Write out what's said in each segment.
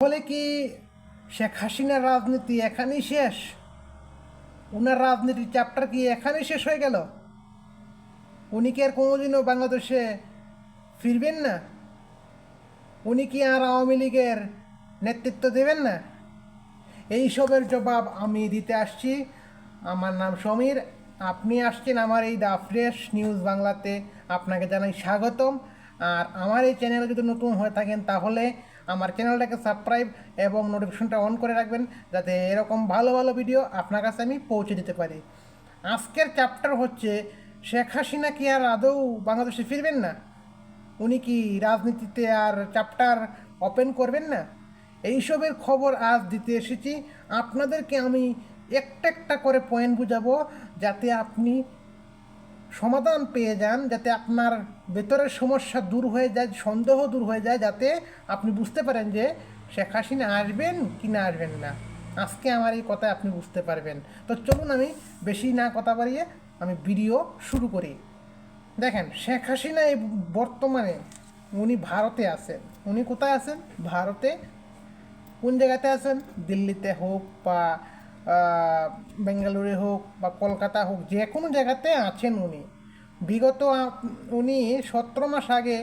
বলে কি, শেখ হাসিনার রাজনীতি এখানেই শেষ? ওনার রাজনীতির চ্যাপ্টার কি এখানেই শেষ হয়ে গেল? উনি কি আর কোনোদিনও বাংলাদেশে ফিরবেন না? উনি কি আর আওয়ামী লীগের নেতৃত্ব দেবেন না? এইসবের জবাব আমি দিতে আসছি। আমার নাম সমীর। আপনি আসছেন আমার এই দ্য ফ্রেশ নিউজ বাংলাতে। আপনাকে জানাই স্বাগতম। আর আমার এই চ্যানেলে যদি নতুন হয়ে থাকেন তাহলে আমার চ্যানেলটাকে সাবস্ক্রাইব এবং নোটিফিকেশনটা অন করে রাখবেন যাতে এরকম ভালো ভালো ভিডিও আপনার কাছে আমি পৌঁছে দিতে পারি। আজকের চ্যাপ্টার হচ্ছে, শেখ হাসিনা কি আর আদৌ বাংলাদেশে ফিরবেন না? উনি কি রাজনীতিতে আর চ্যাপ্টার ওপেন করবেন না? এইসবের খবর আজ দিতে এসেছি। আপনাদেরকে আমি একটা একটা করে পয়েন্ট বুঝাবো যাতে আপনি সমাধান পেয়ে যান যাতে আপনার ভেতরের সমস্যা দূর হয়ে যায়, সন্দেহ দূর হয়ে যায়, যাতে আপনি বুঝতে পারেন যে শেখ হাসিনা আসবেন কি না আসবেন না। আজকে আমার এই কথায় আপনি বুঝতে পারবেন। তো চলুন আমি বেশি না কথা বাড়িয়ে আমি ভিডিও শুরু করি। দেখেন, শেখ হাসিনা এই বর্তমানে উনি ভারতে আছেন। উনি কোথায় আছেন? ভারতে। কোন জায়গাতে আছেন? দিল্লিতে হোক বা বেঙ্গালুরু হোক বা কলকাতা হোক, যে কোনো জায়গাতে আছেন উনি। বিগত উনি সতেরো মাস আগে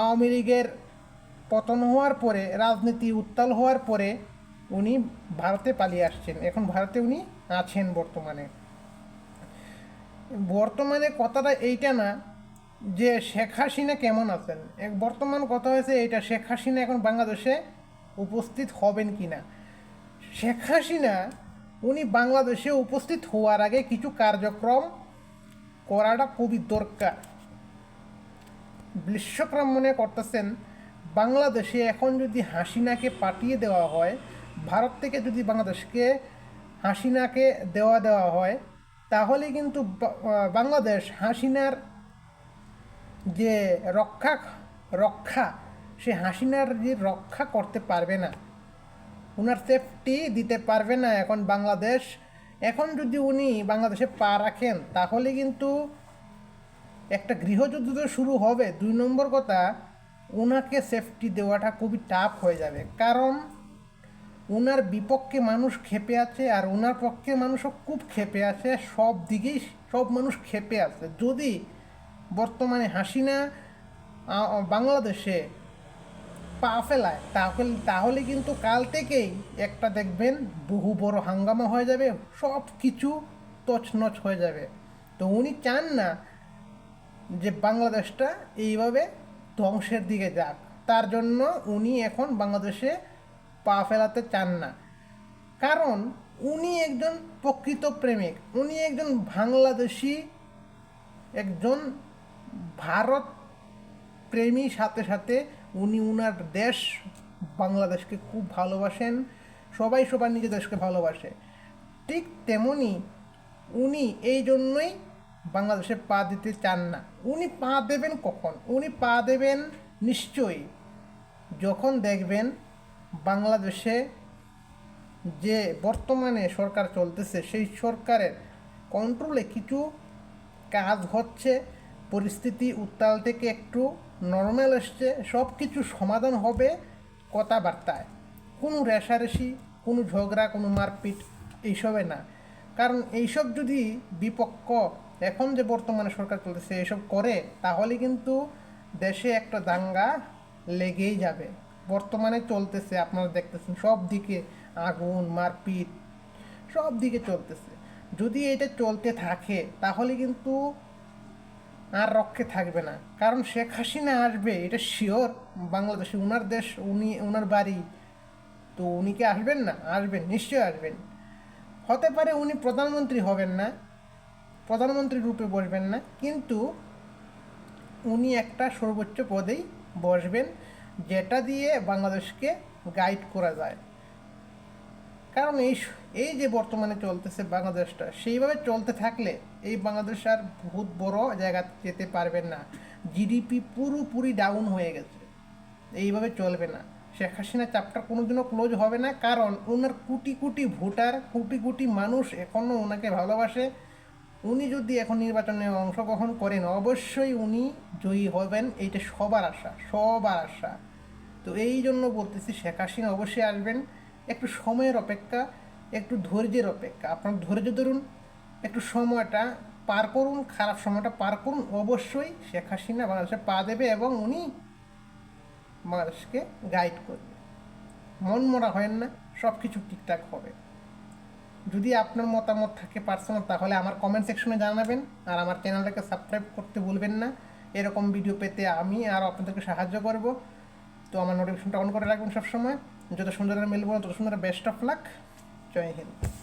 আওয়ামী লীগের পতন হওয়ার পরে, রাজনীতি উত্তাল হওয়ার পরে উনি ভারতে পালিয়ে আসছেন। এখন ভারতে উনি আছেন বর্তমানে। বর্তমানে কথাটা এইটা না যে শেখ হাসিনা কেমন আছেন? এক বর্তমান কথা হয়েছে এইটা, শেখ হাসিনা এখন বাংলাদেশে উপস্থিত হবেন কি না শেখ হাসিনা উনি বাংলাদেশে উপস্থিত হওয়ার আগে কিছু কার্যক্রম করাটা খুবই দরকার। বিশ্বক্রম মনে করতেছেন, বাংলাদেশে এখন যদি হাসিনাকে পাঠিয়ে দেওয়া হয়, ভারত থেকে যদি বাংলাদেশকে হাসিনাকে দেওয়া দেওয়া হয়, তাহলে কিন্তু বাংলাদেশ হাসিনার যে রক্ষা রক্ষা, সে হাসিনার যে রক্ষা করতে পারবে না। ওনার সেফটি দিতে পারবে না এখন বাংলাদেশ। এখন যদি উনি বাংলাদেশে পা রাখেন, তাহলে কিন্তু একটা গৃহযুদ্ধ তো শুরু হবে। দুই নম্বর কথা ওনাকে সেফটি দেওয়াটা খুবই টাফ হয়ে যাবে। কারণ ওনার বিপক্ষে মানুষ খেপে আছে আর ওনার পক্ষে মানুষও খুব খেপে আছে। সব দিকেই সব মানুষ খেপে আছে। যদি বর্তমানে হাসিনা বাংলাদেশে পা ফেলায়, তাহলে তাহলে কিন্তু কাল থেকেই একটা দেখবেন বহু বড় হাঙ্গামা হয়ে যাবে, সব কিছু তছনছ হয়ে যাবে। তো উনি চান না যে বাংলাদেশটা এইভাবে ধ্বংসের দিকে যাক। তার জন্য উনি এখন বাংলাদেশে পা ফেলাতে চান না। কারণ উনি একজন প্রকৃত প্রেমিক, উনি একজন বাংলাদেশি একজন ভারত প্রেমী সাথে সাথে উনি উনার দেশ বাংলাদেশকে খুব ভালোবাসেন, সবাই সবার নিজের দেশকে ভালোবাসে। ঠিক তেমনি উনি এই জন্যই বাংলাদেশে পা দিতে চান না। উনি পা দেবেন কখন? উনি পা দেবেন নিশ্চয়ই যখন দেখবেন বাংলাদেশে যে বর্তমানে সরকার চলতেছে, সেই সরকারের কন্ট্রোলে কিছু কাজ হচ্ছে, পরিস্থিতি উত্তাল থেকে একটু নর্মাল এসছে সব কিছু সমাধান হবে কথাবার্তায়। কোনো রেশারেশি কোনো ঝগড়া, কোনো মারপিট এইসবে না। কারণ এইসব যদি বিপক্ষ এখন যে বর্তমানে সরকার চলতেছে এইসব করে, তাহলে কিন্তু দেশে একটা দাঙ্গা লেগেই যাবে। বর্তমানে চলতেছে, আপনারা দেখতেছেন, সব দিকে আগুন, মারপিট, সব দিকে চলতেছে। যদি এটা চলতে থাকে, তাহলে কিন্তু আর রক্ষে থাকবে না। কারণ শেখ হাসিনা আসবে, এটা শিওর বাংলাদেশে উনার দেশ, উনি ওনার বাড়ি। তো উনি কি আসবেন না? আসবেন, নিশ্চয়ই আসবেন। হতে পারে উনি প্রধানমন্ত্রী হবেন না, প্রধানমন্ত্রী রূপে বসবেন না, কিন্তু উনি একটা সর্বোচ্চ পদেই বসবেন, যেটা দিয়ে বাংলাদেশকে গাইড করা যায়। কারণ এই এই যে বর্তমানে চলতেছে বাংলাদেশটা, সেইভাবে চলতে থাকলে এই বাংলাদেশ আর বহুত বড় জায়গা যেতে পারবেন না। জিডিপি পুরোপুরি ডাউন হয়ে গেছে। এইভাবে চলবে না। শেখ হাসিনা চাপটা কোনোদিনও ক্লোজ হবে না। কারণ ওনার কোটি কোটি ভোটার, কোটি কোটি মানুষ এখনও ওনাকে ভালোবাসে। উনি যদি এখন নির্বাচনে অংশগ্রহণ করেন, অবশ্যই উনি জয়ী হবেন। এইটা সবার আশা সবার আশা। তো এই জন্য বলতেছি, শেখ হাসিনা অবশ্যই আসবেন। একটু সময়ের অপেক্ষা, একটু ধৈর্যের অপেক্ষা। আপনার ধৈর্য ধরুন, একটু সময়টা পার করুন, খারাপ সময়টা পার করুন, অবশ্যই শেখ হাসিনা বাংলাদেশে পা দেবে এবং উনি বাংলাদেশকে গাইড করবে। মন মরা হয় না সব কিছু ঠিকঠাক হবে। যদি আপনার মতামত থাকে পার্সোনাল তাহলে আমার কমেন্ট সেকশনে জানাবেন। আর আমার চ্যানেলটাকে সাবস্ক্রাইব করতে ভুলবেন না। এরকম ভিডিও পেতে আমি আর আপনাদেরকে সাহায্য করব। তো আমার নোটিফিকেশনটা অন করে রাখবেন সবসময়। যত সুন্দর মেলবো তত সুন্দর বেস্ট অফ লাক জয় হিন্দ।